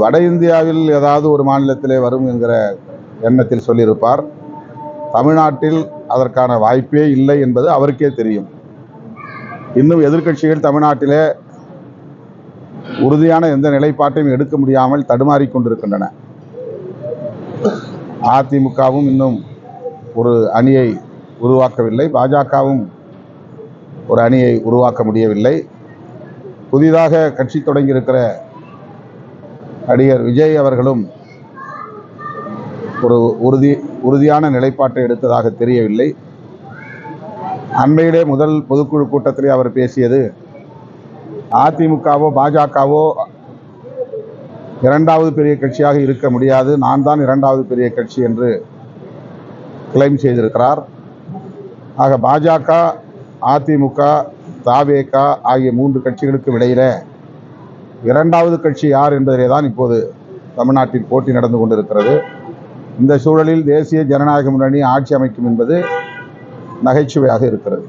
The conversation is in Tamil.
வட இந்தியாவில் ஏதாவது ஒரு மாநிலத்திலே வரும் என்கிற எண்ணத்தில் சொல்லியிருப்பார். தமிழ்நாட்டில் அதற்கான வாய்ப்பே இல்லை என்பது அவருக்கே தெரியும். இன்னும் எதிர்க்கட்சிகள் தமிழ்நாட்டிலே உறுதியான எந்த நிலைப்பாட்டையும் எடுக்க முடியாமல் தடுமாறி கொண்டிருக்கின்றன. அதிமுகவும் இன்னும் ஒரு அணியை உருவாக்கவில்லை. பாஜகவும் ஒரு அணியை உருவாக்க முடியவில்லை. புதிதாக கட்சி தொடங்கியிருக்கிற நடிகர் விஜய் அவர்களும் ஒரு உறுதி உறுதியான நிலைப்பாட்டை எடுத்ததாக தெரியவில்லை. அண்மையிலே முதல் பொதுக்குழு கூட்டத்திலே அவர் பேசியது அதிமுகவோ பாஜகவோ இரண்டாவது பெரிய கட்சியாக இருக்க முடியாது நான் தான் இரண்டாவது பெரிய கட்சி என்று கிளைம் செய்திருக்கிறார். ஆக பாஜக அதிமுக தாவேகா ஆகிய மூன்று கட்சிகளுக்கும் இடையிலே இரண்டாவது கட்சி யார் என்பதிலே தான் இப்போது தமிழ்நாட்டில் போட்டி நடந்து கொண்டிருக்கிறது. இந்த சூழலில் தேசிய ஜனநாயக முன்னணி ஆட்சி அமைக்கும் என்பது நகைச்சுவையாக இருக்கிறது.